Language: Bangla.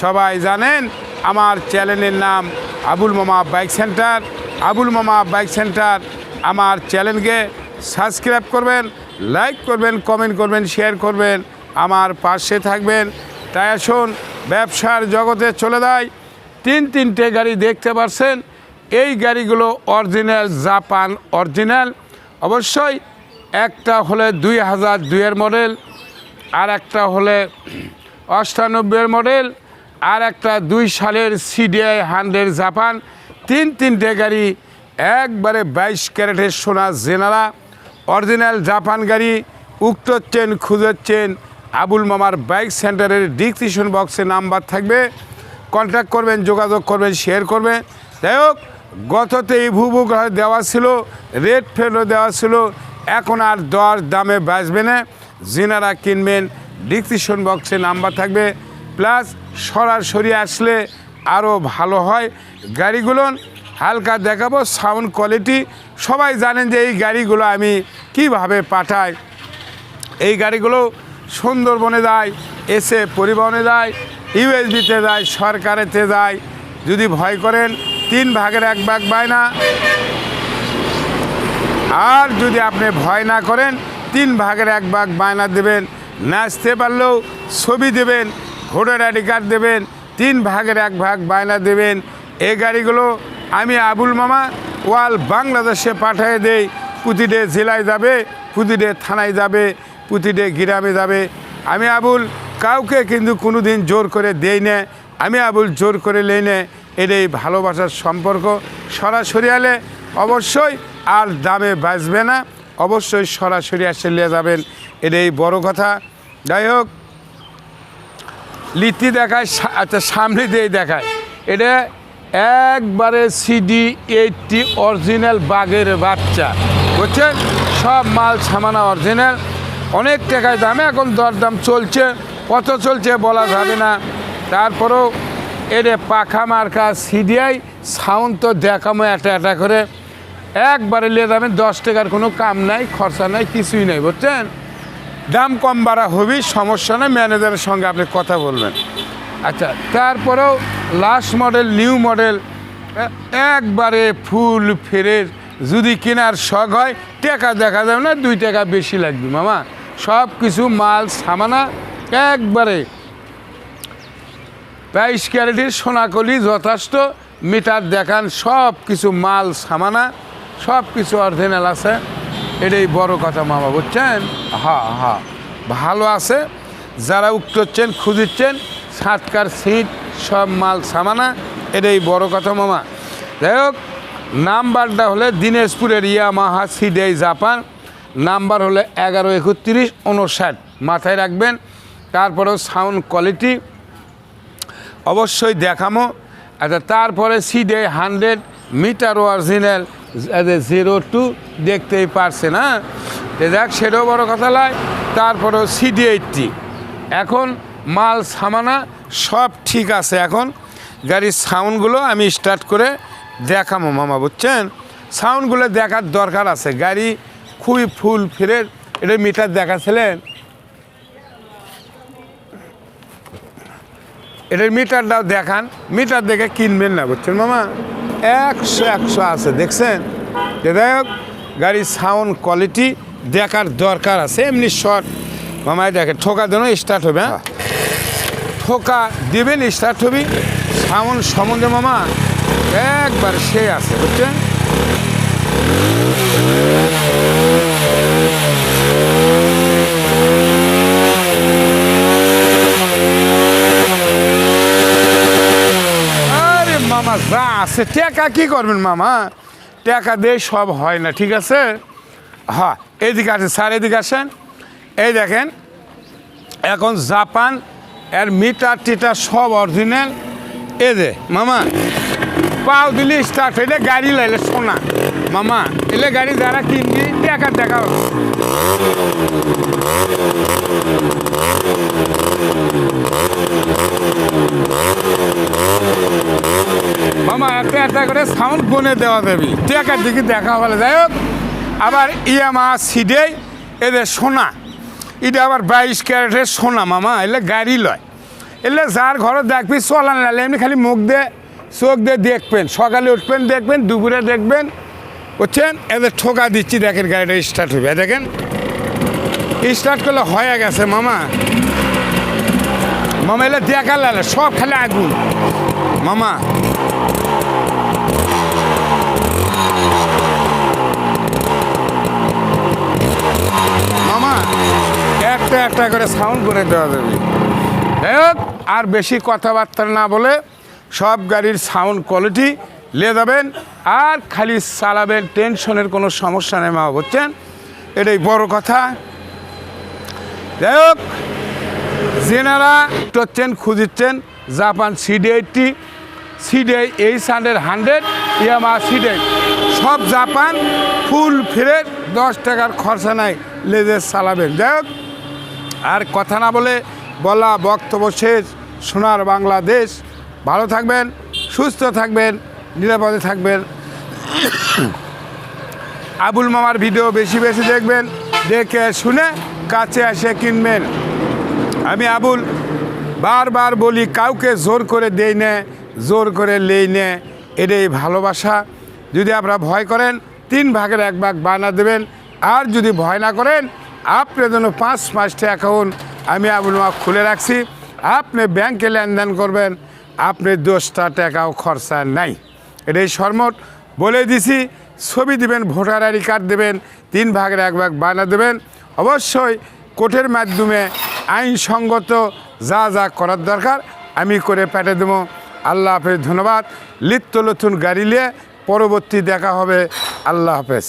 সবাই জানেন, আমার চ্যানেলের নাম আবুল মামা বাইক সেন্টার। আবুল মামা বাইক সেন্টার, আমার চ্যানেলকে সাবস্ক্রাইব করবেন, লাইক করবেন, কমেন্ট করবেন, শেয়ার করবেন, আমার পাশে থাকবেন। তাই আসুন, ব্যবসার জগতে চলে যায় তিন তিনটে গাড়ি দেখতে পারছেন, এই গাড়িগুলো অরিজিনাল জাপান অরিজিনাল। অবশ্যই একটা হলে দুই হাজার দুইয়ের মডেল, আর একটা হলে অষ্টানব্বইয়ের মডেল। আর একটা দুই সালের সিডিআই হান্ড্রেড জাপান, তিন তিনটে গাড়ি, একবারে বাইশ ক্যারেটের সোনা জেনারা, অরিজিনাল জাপান গাড়ি, উক্ত চেন খুঁজেছেন আবুল মামার বাইক সেন্টারের ডিসক্রিপশন বক্সে নাম্বার থাকবে। কন্ট্যাক্ট করবেন, যোগাযোগ করবেন, শেয়ার করবেন। যাই হোক গততে এই ভুবু দেওয়া ছিল রেট ফেলও দেওয়া ছিল, এখন আর দর দামে বাঁচবে না। যিনারা কিনবেন, ডিসক্রিপশন বক্সে নাম্বার থাকবে। প্লাস সরাসরি আসলে আরও ভালো হয়। গাড়িগুলো হালকা দেখাবো, সাউন্ড কোয়ালিটি। সবাই জানেন যে এই গাড়িগুলো আমি কীভাবে পাঠাই। এই গাড়িগুলো সুন্দরবনে যায়, এসে পরিবহনে যায়, ইউএসবিতে যায়, সরকারেতে যায়। যদি ভয় করেন, তিন ভাগের এক ভাগ বায়না আর যদি আপনি ভয় না করেন, তিন ভাগের এক ভাগ বায়না দেবেন, নাচতে পারলেও ছবি দেবেন ভোটার আইডি কার্ড দেবেন, তিন ভাগের এক ভাগ বায়না দেবেন। এই গাড়িগুলো আমি আবুল মামা ওয়াল বাংলাদেশে পাঠিয়ে দেই। প্রতিটি জেলায় যাবে, প্রতিটি থানায় যাবে, প্রতিটি গ্রামে যাবে। আমি আবুল কাউকে কিন্তু কোনো দিন জোর করে দেই না। আমি আবুল জোর করে লেই না। এটাই ভালোবাসার সম্পর্ক। সরাসরি এলে অবশ্যই আর দামে বাঁচবে না। অবশ্যই সরাসরি আসে নিয়ে যাবেন। এটাই বড় কথা। যাই হোক লিটি দেখায় আচ্ছা সামনে দিয়ে দেখায়। এটা একবারে সিডি এইটটি অরিজিনাল বাঘের বাচ্চা। বুঝছেন? সব মাল সামানা অরিজিনাল অনেক টাকায় দামে, এখন দরদাম চলছে। কত চলছে বলা যাবে না। তারপরেও এরে পাখা মার্কা সিডিআই সাউন্ড তো দেখামো একটা একটা করে। একবারে নিয়ে যাবেন, দশ টাকার কোনো কাম নাই, খরচা নাই, কিছুই নাই, বুঝছেন? দাম কম বাড়া হবেই সমস্যা নেই ম্যানেজারের সঙ্গে আপনি কথা বলবেন। আচ্ছা তারপরেও লাস্ট মডেল নিউ মডেল একবারে ফুল ফেরের যদি কেনার শখ হয়, টাকা দেখা যাবে না, দুই টাকা বেশি লাগবে, মামা। সব কিছু মাল, সামানা, একবারে। বাইশ ক্যারেটের সোনাকলি যথেষ্ট মিটার দেখান সব কিছু মাল, সামানা সব কিছু অরিজিনাল আছে। এটাই বড় কথা মামা, বুঝছেন? হ্যাঁ হ্যাঁ ভালো আছে, যারা উঠতেছেন খুঁজিচ্ছেন সাতকার সিট, সব মাল সামানা, এটাই বড় কথা মামা। যাই হোক, নাম্বারটা হলে দিনাজপুরের ইয়ামাহা সিডাই জাপান, নাম্বার হলে এগারো একত্রিশ উনষাট। মাথায় রাখবেন, তারপরেও সাউন্ড কোয়ালিটি অবশ্যই দেখামো। আচ্ছা তারপরে সিডে hundred meter original zero two দেখতেই পারছে না তো দেখ সেটাও বড় কথা নয়, তারপরেও সিডি এইটটি এখন মাল, সামানা সব ঠিক আছে, এখন গাড়ির সাউন্ডগুলো আমি স্টার্ট করে দেখামো মামা, বুঝছেন? সাউন্ডগুলো দেখার দরকার আছে, গাড়ি খুবই ফুল ফিরের এটা মিটার দেখাছিলেন এটার মিটারটাও দেখান মিটার দেখে কিনবেন না, বুঝছেন, মামা? একশো একশো আছে, দেখছেন? যে যাই হোক, গাড়ির সাউন্ড কোয়ালিটি দেখার দরকার আছে, এমনি শর্ট মামায় দেখে, ঠোকা দেন স্টার্ট হবে হ্যাঁ? ঠোকা দেবেন স্টার্ট হবি। সাউন্ড সম্বন্ধে মামা একবার সে আছে, বুঝছেন আরে মামা আছে। টাকা কি করবেন মামা? টাকা দিয়ে সব হয় না, ঠিক আছে? হ্যাঁ এদিকে আছে স্যার এদিকে আসেন। এই দেখেন, এখন জাপান, এর মিটার টিটার সব অরিজিনাল এ দে মামা, পাও দিলি স্টার্ট হইলে গাড়ি লাইলে সোনা। মামা, এলে গাড়ি যারা কিনবি দেখা দেখা। মামা, একটা একটা করে সাউন্ড গুনে দেওয়া দেবি। টাকার দিকে দেখা হলে, যাই হোক। আবার ইয়ামা সিডে এদের সোনা, এটা আবার বাইশ ক্যারেটের সোনা মামা, এলে গাড়ি লয়। এলে যার ঘরে দেখবি চলান লালে এমনি খালি মুখ দিয়ে, চোখ দিয়ে দেখবেন। সকালে উঠবেন, দেখবেন, দুপুরে দেখবেন। বুঝছেন? এদের ঠোকা দিচ্ছি, দেখেন গাড়িটা স্টার্ট হবে দেখেন? স্টার্ট করলে হয়ে গেছে মামা। মামা, এলে দেখা লালে সব খালি আগুন। মামা একটা একটা করে সাউন্ড করে দেওয়া যাবে। যাই হোক, আর বেশি কথাবার্তা না বলে সব গাড়ির সাউন্ড কোয়ালিটি নিয়ে যাবেন। আর খালি চালাবেন টেনশনের কোনো সমস্যা নেই মা, বুঝছেন? এটাই বড় কথা। যাই হোক, যেনারা টচ্ছেন খুঁজিচ্ছেন Japan CD eighty CD H hundred hundred Yamaha CD সব জাপান ফুল ফিরে দশ টাকার খরচা নাই, লেজের চালাবেন যাই হোক, আর কথা না বলে বলা বক্তব্য শেষ। সোনার বাংলাদেশ। ভালো থাকবেন, সুস্থ থাকবেন, নিরাপদে থাকবেন। আবুল মামার ভিডিও বেশি বেশি দেখবেন, দেখে শুনে কাছে এসে কিনবেন। আমি আবুল বারবার বলি, কাউকে জোর করে দেই না। জোর করে লেই নে, এটাই ভালোবাসা। যদি আপনারা ভয় করেন, তিন ভাগের এক ভাগ বানা দেবেন। আর যদি ভয় না করেন, আপনি জন্য পাঁচ পাঁচটা অ্যাকাউন্ট আমি মা খুলে রাখছি। আপনি ব্যাংকে লেনদেন করবেন, আপনি দশটা টাকাও খরচা নাই। এটাই শর্মট বলে দিছি, ছবি দিবেন, ভোটার আইডি কার্ড দেবেন, তিন ভাগের এক ভাগ বানা দেবেন। অবশ্যই কোর্টের মাধ্যমে আইনসঙ্গত যা যা করার দরকার, আমি করে পেটে দেবো। আল্লাহ হাফেজ ধন্যবাদ। লিপ্ত নতুন গাড়ি নিয়ে পরবর্তী দেখা হবে। আল্লাহ হাফেজ।